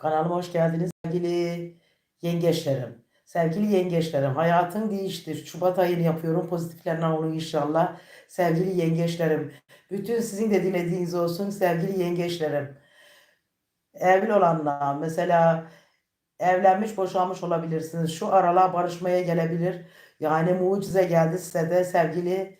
Kanalıma hoş geldiniz sevgili yengeçlerim. Sevgili yengeçlerim, hayatın değiştir. Şubat ayını yapıyorum. Pozitiflerinden olur inşallah. Sevgili yengeçlerim, bütün sizin de dilediğiniz olsun sevgili yengeçlerim. Evli olanlar, mesela evlenmiş, boşanmış olabilirsiniz. Şu aralar barışmaya gelebilir. Yani mucize geldi size de sevgili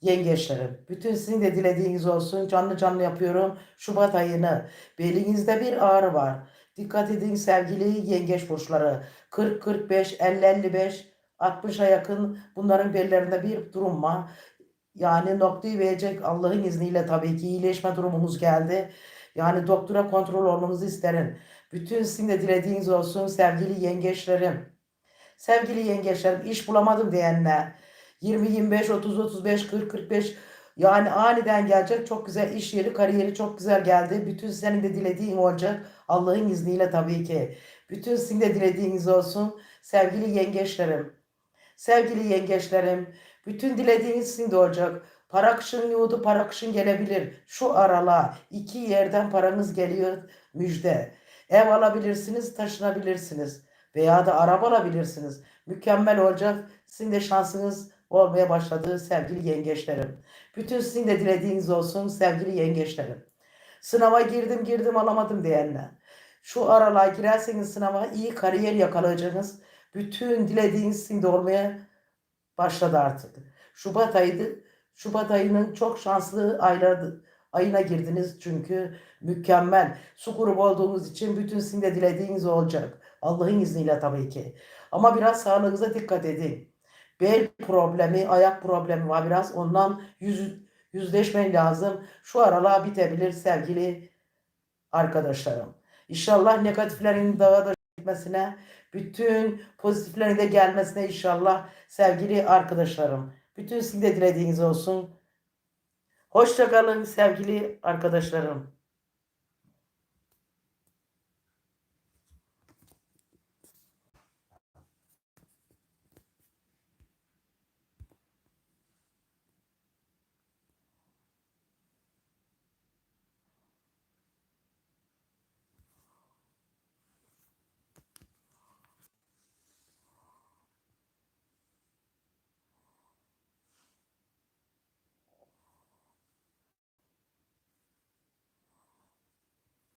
yengeçlerim. Bütün sizin de dilediğiniz olsun. Canlı canlı yapıyorum. Şubat ayını. Belinizde bir ağrı var. Dikkat edin sevgili yengeç burçları. 40, 45, 50, 55, 60'a yakın bunların bellerinde bir durum var. Yani noktayı verecek Allah'ın izniyle tabii ki iyileşme durumumuz geldi. Yani doktora kontrol olmanızı isterim. Bütün sizin de dilediğiniz olsun sevgili yengeçlerim. Sevgili yengeçlerim iş bulamadım diyenler 20, 25, 30, 35, 40, 45 yani aniden gelecek çok güzel iş yeri, kariyeri çok güzel geldi. Bütün senin de dilediğin olacak. Allah'ın izniyle tabii ki. Bütün sizin de dilediğiniz olsun. Sevgili yengeçlerim. Sevgili yengeçlerim. Bütün dilediğiniz sizin de olacak. Para akışın yoğdu, para akışın gelebilir. Şu arala iki yerden paranız geliyor müjde. Ev alabilirsiniz, taşınabilirsiniz. Veya da araba alabilirsiniz. Mükemmel olacak. Sizin de şansınız olmaya başladı sevgili yengeçlerim. Bütün sizin de dilediğiniz olsun sevgili yengeçlerim. Sınava girdim girdim alamadım diyenler. Şu aralığa girerseniz sınava iyi kariyer yakalayacaksınız. Bütün dilediğiniz sizin de olmaya başladı artık. Şubat ayıydı. Şubat ayının çok şanslı ayları, ayına girdiniz çünkü mükemmel. Su grubu olduğunuz için bütün sizin de dilediğiniz olacak. Allah'ın izniyle tabii ki. Ama biraz sağlığınıza dikkat edin. Bel problemi, ayak problemi var biraz. Ondan yüz, yüzleşmen lazım. Şu aralar bitebilir sevgili arkadaşlarım. İnşallah negatiflerin daha da gitmesine, bütün pozitiflerin de gelmesine inşallah sevgili arkadaşlarım. Bütün sizin de dilediğiniz olsun. Hoşça kalın sevgili arkadaşlarım.